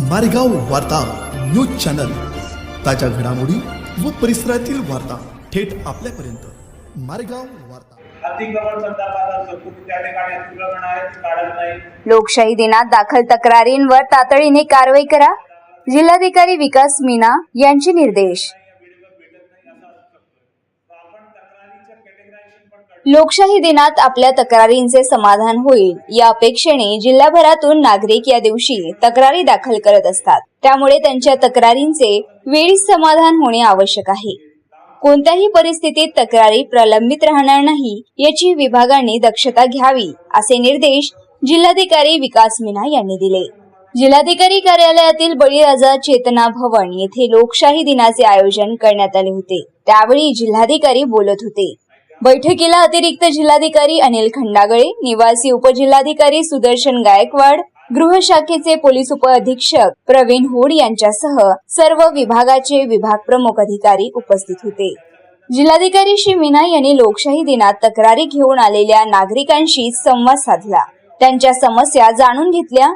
मारेगाव वार्ता news channel. ताज्या घडामोडी व परिसरातील वार्ता थेट आपल्यापर्यंत. मारेगाव वार्ता. अतिक्रमण संदर्भात असतो त्या ठिकाणी अतिक्रमण आहे ते काढत नाही. लोकशाही दिनात दाखल तक्रारींवर तातडीने कारवाई करा. जिल्हाधिकारी विकास मीना यांचे निर्देश. लोकशाही दिनात आपल्या तक्रारींचे समाधान होईल. या अपेक्षेने जिल्हाभरातून नागरिक या दिवशी तक्रारी दाखल करत असतात. त्यामुळे त्यांच्या तक्रारींचे वेळीच समाधान होणे आवश्यक आहे. कोणत्याही परिस्थितीत तक्रारी प्रलंबित राहणार नाही याची विभागाने दक्षता घ्यावी असे निर्देश जिल्हाधिकारी विकास मीना यांनी दिले. जिल्हाधिकारी कार्यालयातील बळीराजा चेतना भवन येथे लोकशाही दिनाचे आयोजन करण्यात आले होते. त्यावेळी जिल्हाधिकारी बोलत होते. बैठकीला अतिरिक्त जिल्हाधिकारी अनिल खंडागळे निवासी उपजिल्हाधिकारी सुदर्शन गायकवाड गृह शाखेचे पोलीस उपअधीक्षक प्रवीण होड यांच्यासह सर्व विभागाचे विभाग प्रमुख अधिकारी उपस्थित होते. जिल्हाधिकारी श्री मीना यांनी लोकशाही दिनात तक्रारी घेऊन आलेल्या नागरिकांशी संवाद साधला. त्यांच्या समस्या जाणून घेतल्या.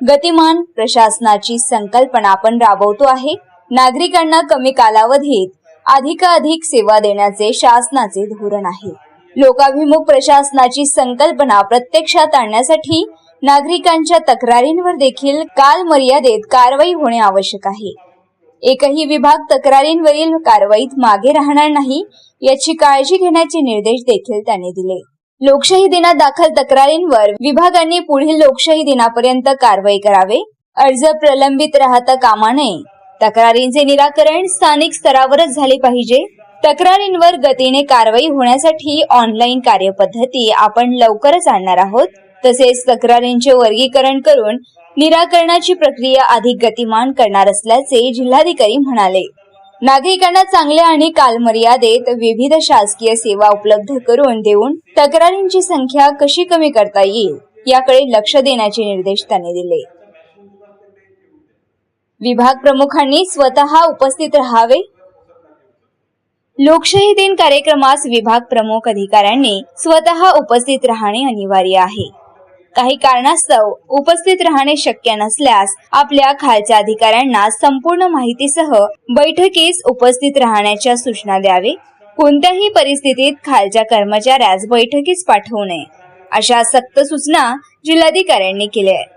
गतिमान प्रशासनाची संकल्पना आपण राबवतो आहे. नागरिकांना कमी कालावधीत अधिकाधिक सेवा देण्याचे शासनाचे धोरण आहे. लोकाभिमुख प्रशासनाची संकल्पना प्रत्यक्षात आणण्यासाठी नागरिकांच्या तक्रारींवर देखील काल मर्यादेत कारवाई होणे आवश्यक आहे. एकही विभाग तक्रारींवरील कारवाईत मागे राहणार नाही याची काळजी घेण्याचे निर्देश देखील त्यांनी दिले. लोकशाही दिनात दाखल तक्रारींवर विभागांनी पुढील लोकशाही दिनापर्यंत कारवाई करावे अर्ज प्रलंबित राहता कामा नये. तक्रारींचे निराकरण स्थानिक स्तरावरच झाले पाहिजे. तक्रारींवर गतीने कारवाई होण्यासाठी ऑनलाईन कार्यपद्धती आपण लवकरच आणणार आहोत. तसेच तक्रारींचे वर्गीकरण करून निराकरणाची प्रक्रिया अधिक गतिमान करणार असल्याचे जिल्हाधिकारी म्हणाले. नागरिकांना चांगल्या आणि कालमर्यादेत विविध शासकीय सेवा उपलब्ध करून देऊन तक्रारींची संख्या कशी कमी करता येईल याकडे लक्ष देण्याचे निर्देश त्यांनी दिले. विभाग प्रमुखांनी स्वतः उपस्थित राहावे. लोकशाही दिन कार्यक्रमास विभाग प्रमुख अधिकाऱ्यांनी स्वतः उपस्थित राहणे अनिवार्य आहे. काही कारणास्तव उपस्थित राहणे शक्य नसल्यास आपल्या खालच्या अधिकाऱ्यांना संपूर्ण माहितीसह बैठकीस उपस्थित राहण्याच्या सूचना द्यावे. कोणत्याही परिस्थितीत खालच्या कर्मचाऱ्यास बैठकीस पाठवू नये अशा सक्त सूचना जिल्हाधिकाऱ्यांनी केल्या आहेत.